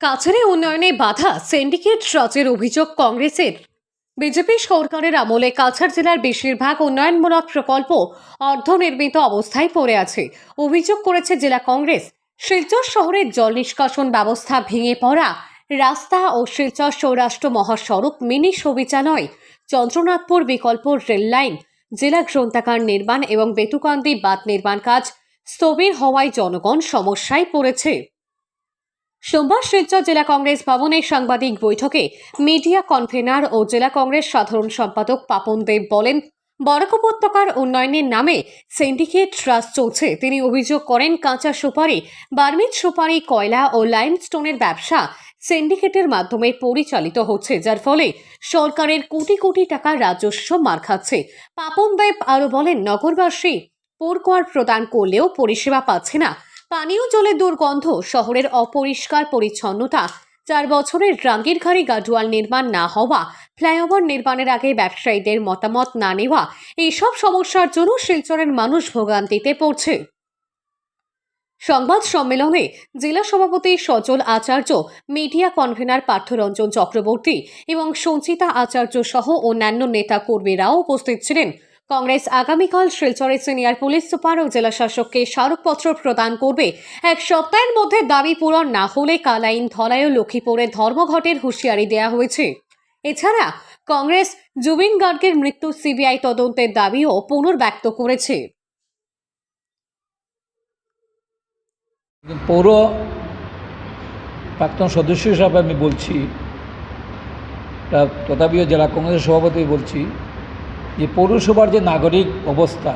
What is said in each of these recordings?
কাছাড়ে উন্নয়নে বাধা সিন্ডিকেট রাজের অভিযোগ কংগ্রেসের। বিজেপি সরকারের আমলে কাছাড় জেলার বেশিরভাগ উন্নয়নমূলক প্রকল্প অর্ধনির্মিত অবস্থায় পড়ে আছে। অভিযোগ করেছে জেলা কংগ্রেস, শিলচর শহরের জল নিষ্কাশন ব্যবস্থা ভেঙে পড়া রাস্তা ও শিলচর সৌরাষ্ট্র মহাসড়ক মিনি শৌচালয়, চন্দ্রনাথপুর বিকল্প রেল লাইন, জেলা গ্রন্থাগার নির্মাণ এবং বেতুকান্দি বাঁধ নির্মাণ কাজ স্থবির হওয়ায় জনগণ সমস্যায় পড়েছে। সোমবার শিলচর জেলা কংগ্রেস ভবনে সাংবাদিক বৈঠকে মিডিয়া কনভেনার ও জেলা কংগ্রেস সাধারণ সম্পাদক পাপন দেব বলেন, বরাক উপত্যকার উন্নয়নের নামে সিন্ডিকেট রাজ চলছে। তিনি অভিযোগ করেন, কাঁচা সুপারি, বার্মিজ সুপারি, কয়লা ও লাইমস্টোনের ব্যবসা সিন্ডিকেটের মাধ্যমে পরিচালিত হচ্ছে, যার ফলে সরকারের কোটি কোটি টাকা রাজস্ব মার খাচ্ছে। পাপন দেব আরও বলেন, নগরবাসী পোরকর প্রদান করলেও পরিষেবা পাচ্ছে না। পানীয় জলের দুর্গন্ধ, শহরের অপরিষ্কার পরিচ্ছন্নতা, চার বছরের রাঙ্গিরঘাড়ি গাডোয়াল নির্মাণ না হওয়া, ফ্লাইওভার নির্মাণের আগে ব্যবসায়ীদের মতামত না নেওয়া, এইসব সমস্যার জন্য শিলচরের মানুষ ভোগান্তিতে পড়ছে। সংবাদ সম্মেলনে জেলা সভাপতি সজল আচার্য, মিডিয়া কনভেনার পার্থরঞ্জন চক্রবর্তী এবং সঞ্চিতা আচার্য সহ অন্যান্য নেতা কর্মীরাও উপস্থিত ছিলেন। কংগ্রেস আগামীকাল শিলচরে সিনিয়র পুলিশ সুপার ও জেলা শাসককে স্মারকপত্র প্রদান করবে। এক সপ্তাহের মধ্যে দাবি পূরণ না হলে কালাইন, ধলাই ও লক্ষ্মীপুরে ধর্মঘটের হুঁশিয়ারি দেওয়া হয়েছে। এছাড়া কংগ্রেস জুবিন গার্গের মৃত্যু সিবিআই তদন্তের দাবিও পুনর্ব্যক্ত করেছে। পৌর প্রাক্তন সদস্য হিসাবে আমি বলছি তথাপিও জেলা কংগ্রেসের সভাপতি বলছি যে পৌরসভার যে নাগরিক অবস্থা,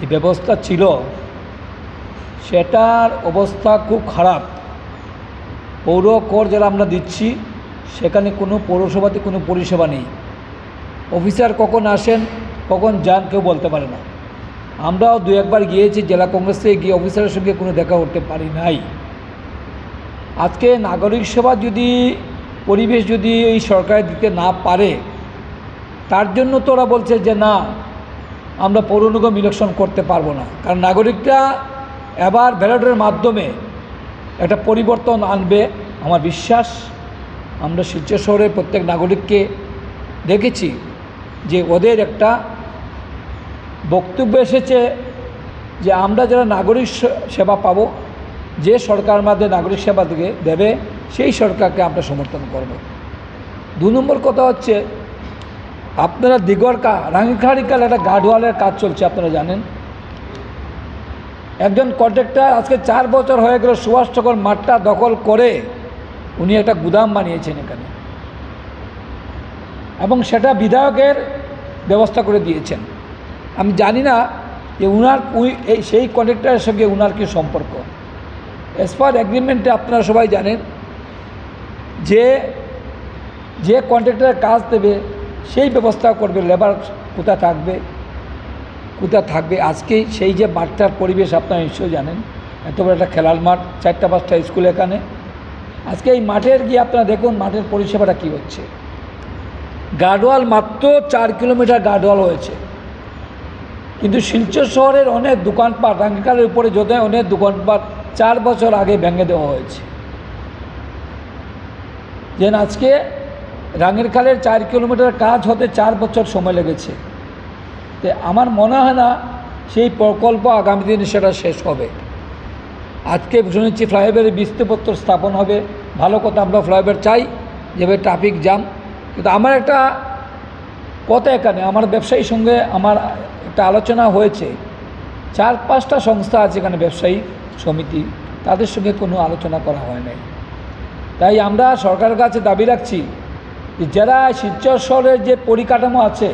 যে ব্যবস্থা ছিল, সেটার অবস্থা খুব খারাপ। পৌর কর যারা আমরা দিচ্ছি, সেখানে কোনো পৌরসভাতে কোনো পরিষেবা নেই। অফিসার কখন আসেন, কখন যান কেউ বলতে পারে না। আমরাও দু একবার গিয়েছি, জেলা কংগ্রেসে গিয়ে অফিসারের সঙ্গে কোনো দেখা করতে পারি নাই। আজকে নাগরিক সেবা যদি, পরিবেশ যদি এই সরকার দিতে না পারে তার জন্য তো ওরা বলছে যে না, আমরা পৌর নিগম ইলেকশন করতে পারব না। কারণ নাগরিকরা এবার ব্যালটের মাধ্যমে একটা পরিবর্তন আনবে, আমার বিশ্বাস। আমরা শিলচর শহরের প্রত্যেক নাগরিককে দেখেছি যে ওদের একটা বক্তব্য এসেছে যে আমরা যারা নাগরিক সেবা পাবো, যে সরকার আমাদের নাগরিক সেবা দেবে, সেই সরকারকে আমরা সমর্থন করব। দু নম্বর কথা হচ্ছে আপনারা দিগরকা রাঙ্গিখাড়িকাল একটা গার্ডওয়ালের কাজ চলছে আপনারা জানেন? একজন কন্ট্রাক্টর আজকে চার বছর হয়ে গেল সুভাষ চকর মাঠটা দখল করে উনি একটা গুদাম বানিয়েছেন এখানে। এবং সেটা বিধায়কের ব্যবস্থা করে দিয়েছেন। আমি জানি না যে উনার এই সেই কন্ট্রাক্টরের সঙ্গে উনার কী সম্পর্ক। অ্যাজ পার অ্যাগ্রিমেন্টে আপনারা সবাই জানেন যে যে কন্ট্রাক্টরের কাজ দেবে সেই ব্যবস্থা করবে লেবার কোথায় থাকবে কোথায় থাকবে? আজকেই সেই যে মাঠটার পরিবেশ আপনারা নিশ্চয়ই জানেন। এত বড় একটা খেলার মাঠ, চারটা পাঁচটা স্কুল এখানে। আজকে এই মাঠের গিয়ে আপনারা দেখুন মাঠের পরিষেবাটা কী হচ্ছে। গার্ডওয়াল মাত্র চার কিলোমিটার গার্ডওয়াল হয়েছে। কিন্তু শিলচর শহরের অনেক দোকানপাট রাঙ্গিকালের উপরে যত অনেক দোকানপাট, চার বছর আগে ভেঙে দেওয়া হয়েছে। যেন আজকে রাঙের খালের চার কিলোমিটার কাজ হতে চার বছর সময় লেগেছে। তো আমার মনে হয় না সেই প্রকল্প আগামী দিনে সেটা শেষ হবে। আজকে শুনেছি ফ্লাইওভারের বৃষ্টিপত্র স্থাপন হবে। ভালো কথা, আমরা ফ্লাইওভার চাই, যেভাবে ট্রাফিক জ্যাম। কিন্তু আমার একটা কথা এখানে, আমার ব্যবসায়ীর সঙ্গে আমার একটা আলোচনা হয়েছে। চার পাঁচটা সংস্থা আছে এখানে ব্যবসায়ী সমিতি, তাদের সঙ্গে কোনো আলোচনা করা হয় নাই। তাই আমরা সরকারের কাছে দাবি রাখছি যারা শিলচর শহরের যে পরিকাঠামো আছে,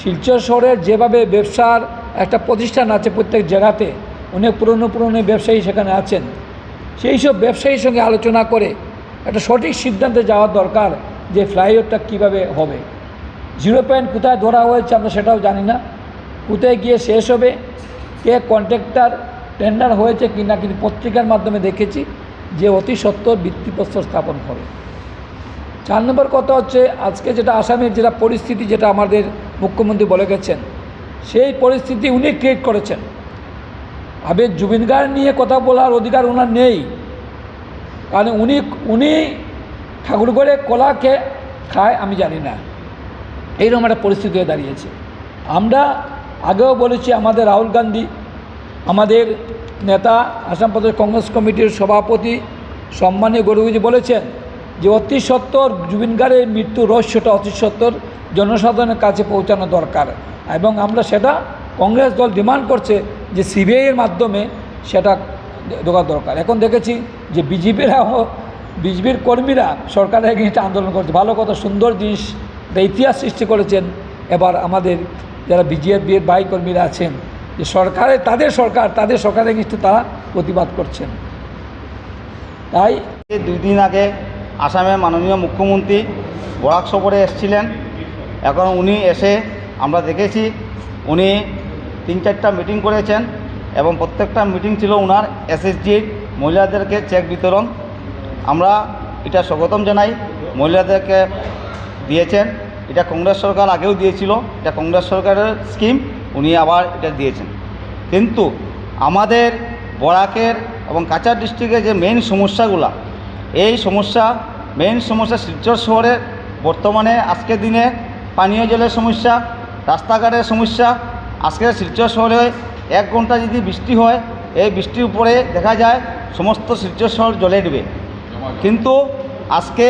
শিলচর শহরের যেভাবে ব্যবসার একটা প্রতিষ্ঠান আছে প্রত্যেক জায়গাতে, অনেক পুরনো পুরনো ব্যবসায়ী সেখানে আছেন। সেই সব ব্যবসায়ীর সঙ্গে আলোচনা করে একটা সঠিক সিদ্ধান্তে যাওয়ার দরকার যে ফ্লাইওভারটা কীভাবে হবে। জিরো পয়েন্ট কোথায় ধরা হয়েছে আমরা সেটাও জানি না। কোথায় গিয়ে শেষ হবে, কে কন্ট্রাক্টর টেন্ডার হয়েছে কি না কিন্তু পত্রিকার মাধ্যমে দেখেছি যে অতি সত্বর ভিত্তিপ্রস্তর স্থাপন করে। চার নম্বর কথা হচ্ছে, আজকে যেটা আসামের যেটা পরিস্থিতি যেটা আমাদের মুখ্যমন্ত্রী বলে গেছেন, সেই পরিস্থিতি উনি ক্রিয়েট করেছেন। আবে জুবিন গার্গ নিয়ে কথা বলার অধিকার ওনার নেই। কারণ উনি উনি ঠাকুরগড়ে কলাকে খায়, আমি জানি না। এইরকম একটা পরিস্থিতি হয়ে দাঁড়িয়েছে। আমরা আগেও বলেছি, আমাদের রাহুল গান্ধী, আমাদের নেতা, আসাম প্রদেশ কংগ্রেস কমিটির সভাপতি, সম্মানীয় গৌরবজি বলেছেন যে অতি সত্তর জুবিন গার্গের মৃত্যু রহস্যটা অতি সত্তর জনসাধারণের কাছে পৌঁছানো দরকার। এবং আমরা সেটা কংগ্রেস দল ডিমান্ড করছে যে সিবিআইয়ের মাধ্যমে সেটা দেওয়া দরকার। এখন দেখেছি যে বিজেপিরাও, বিজেপির কর্মীরা সরকারের এগেনস্টে আন্দোলন করছে। ভালো কথা, সুন্দর জিনিস ইতিহাস সৃষ্টি করেছেন। এবার আমাদের যারা বিজেপির বাই কর্মীরা আছেন, যে সরকারের, তাদের সরকার, তাদের সরকারের এগেনস্টে তারা প্রতিবাদ করছেন। তাই দুই দিন আগে আসামের মাননীয় মুখ্যমন্ত্রী বরাক সফরে এসেছিলেন। এখন উনি এসে আমরা দেখেছি, উনি তিন চারটা মিটিং করেছেন এবং প্রত্যেকটা মিটিং ছিল ওনার এসএসজির মহিলাদেরকে চেক বিতরণ। আমরা এটা স্বাগতম জানাই। মহিলাদেরকে দিয়েছেন। এটা কংগ্রেস সরকার আগেও দিয়েছিল। এটা কংগ্রেস সরকারের স্কিম উনি আবার এটা দিয়েছেন। কিন্তু আমাদের বরাকের এবং কাছাড় ডিস্ট্রিক্টের যে মেইন সমস্যাগুলা এই সমস্যা মেইন সমস্যা শিলচর শহরের বর্তমানে আজকের দিনে পানীয় জলের সমস্যা, রাস্তাঘাটের সমস্যা। আজকে শিলচর শহরে এক ঘণ্টা যদি বৃষ্টি হয়, এই বৃষ্টির উপরে দেখা যায় সমস্ত শিলচর শহর জলে ডুবে। কিন্তু আজকে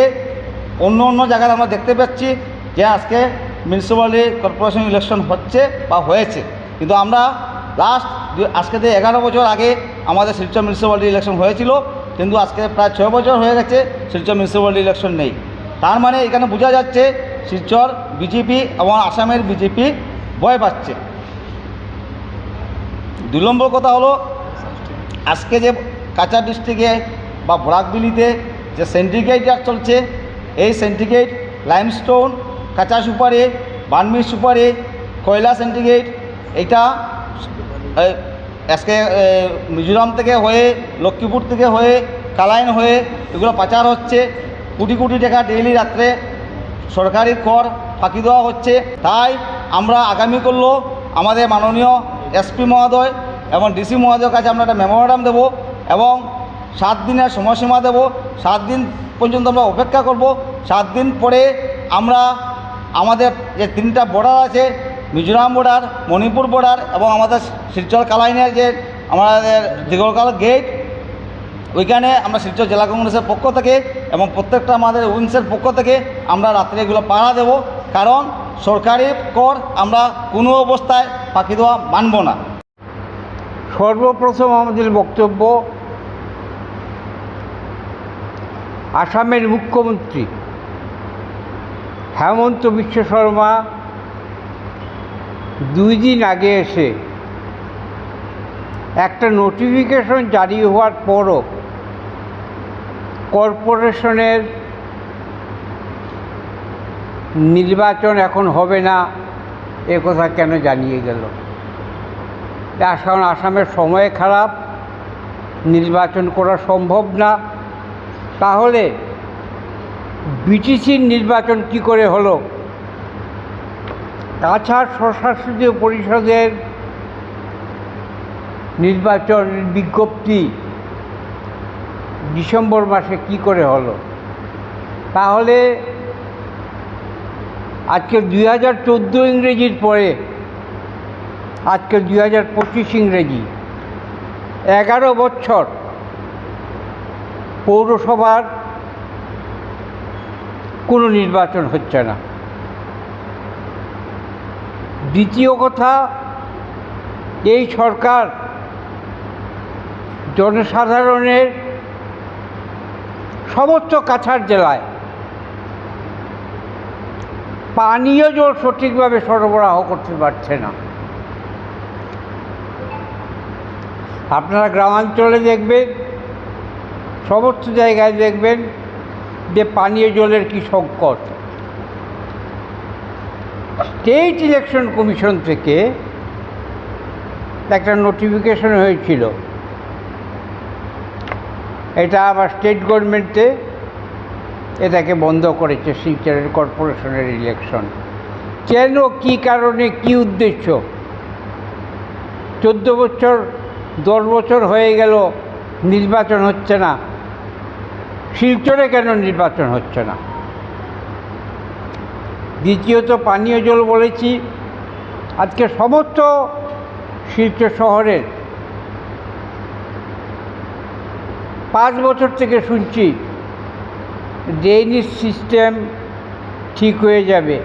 অন্য অন্য জায়গায় আমরা দেখতে পাচ্ছি যে আজকে মিউনিসিপ্যালিটি কর্পোরেশন ইলেকশন হচ্ছে বা হয়েছে। কিন্তু আমরা লাস্ট আজকে থেকে এগারো বছর আগে আমাদের শিলচর মিউনিসিপ্যালিটি ইলেকশন হয়েছিল কিন্তু আজকে প্রায় ছয় বছর হয়ে গেছে শিলচর মিউনিসিপ্যালিটি ইলেকশন নেই। তার মানে এখানে বোঝা যাচ্ছে শিলচর বিজেপি এবং আসামের বিজেপি ভয় পাচ্ছে। দুই নম্বর কথা হলো, আজকে যে কাঁচা ডিস্ট্রিক্টে বা বরাকবিলিতে যে সেন্ট্রিগেট চলছে, এই সেন্ট্রিগেট লাইমস্টোন কাঁচা সুপারি বানমি সুপারি, কয়লা সেন্ট্রিগেট এটা আজকে মিজোরাম থেকে হয়ে, লক্ষ্মীপুর থেকে হয়ে, কালাইন হয়ে এগুলো পাচার হচ্ছে। কোটি কোটি টাকা ডেইলি রাত্রে সরকারি কর ফাঁকি দেওয়া হচ্ছে। তাই আমরা আগামী করল আমাদের মাননীয় এসপি মহোদয় এবং ডিসি মহোদয়ের কাছে আমরা একটা মেমোরান্ডাম দেবো এবং সাত দিনের সময়সীমা দেব। সাত দিন পর্যন্ত আমরা অপেক্ষা করব। সাত দিন পরে আমরা আমাদের যে তিনটা বর্ডার আছে মিজোরাম বর্ডার মণিপুর বর্ডার এবং আমাদের শিলচর কালাইনের যে আমাদের দীঘলকাল গেট ওইখানে আমরা শিলচর জেলা কংগ্রেসের পক্ষ থেকে এবং প্রত্যেকটা আমাদের উইংসের পক্ষ থেকে আমরা রাত্রে এগুলো পাড়া দেব। কারণ সরকারি কর আমরা কোনো অবস্থায় ফাঁকি দেওয়া মানব না। সর্বপ্রথম আমাদের বক্তব্য, আসামের মুখ্যমন্ত্রী হেমন্ত বিশ্ব শর্মা দুই দিন আগে এসে একটা নোটিফিকেশন জারি হওয়ার পরও কর্পোরেশনের নির্বাচন এখন হবে না, এ কথা কেন জানিয়ে গেল? এখন আসামের সময় খারাপ, নির্বাচন করা সম্ভব না। তাহলে বিটিসির নির্বাচন কি করে হলো? কাছাড় স্বশাসিত পরিষদের নির্বাচন বিজ্ঞপ্তি ডিসেম্বর মাসে কি করে হলো? তাহলে আজকে দুই হাজার চোদ্দ ইংরেজির পরে, আজকে দুই হাজার পঁচিশ ইংরেজি, এগারো বছর পৌরসভার কোনো নির্বাচন হচ্ছে না। দ্বিতীয় কথা, এই সরকার জনসাধারণের সমস্ত কাছাড় জেলায় পানীয় জল সঠিকভাবে সরবরাহ করতে পারছে না। আপনারা গ্রামাঞ্চলে দেখবেন, সমস্ত জায়গায় দেখবেন যে পানীয় জলের কি সংকট। স্টেট ইলেকশন কমিশন থেকে একটা নোটিফিকেশন হয়েছিল। এটা আবার স্টেট গভর্নমেন্টে এটাকে বন্ধ করেছে শিলচরের কর্পোরেশনের ইলেকশন। কেন, কি কারণে, কি উদ্দেশ্য? চোদ্দ বছর, দশ বছর হয়ে গেল, নির্বাচন হচ্ছে না। শিলচরে কেন নির্বাচন হচ্ছে না? দ্বিতীয়ত পানীয় জল বলেছি। আজকে সমস্ত শিলচর শহরের পাঁচ বছর থেকে শুনছি ড্রেনেজ সিস্টেম ঠিক হয়ে যাবে।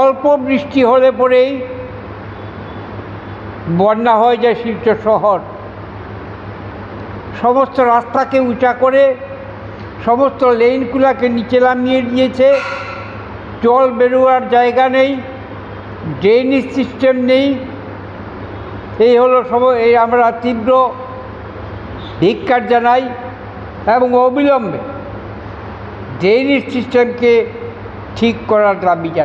অল্প বৃষ্টি হলে পরেই বন্যা হয়ে যায় শিলচর শহর। সমস্ত রাস্তাকে উঁচা করে, সমস্ত লেনগুলোকে নিচে নামিয়ে দিয়েছে। জল বেরোয়ার জায়গা নেই ড্রেনেজ সিস্টেম নেই। এই হলো সব এই আমরা তীব্র ভিক্ষার জানাই এবং অবিলম্বে ড্রেনেজ সিস্টেমকে ঠিক করার দাবি জানাই।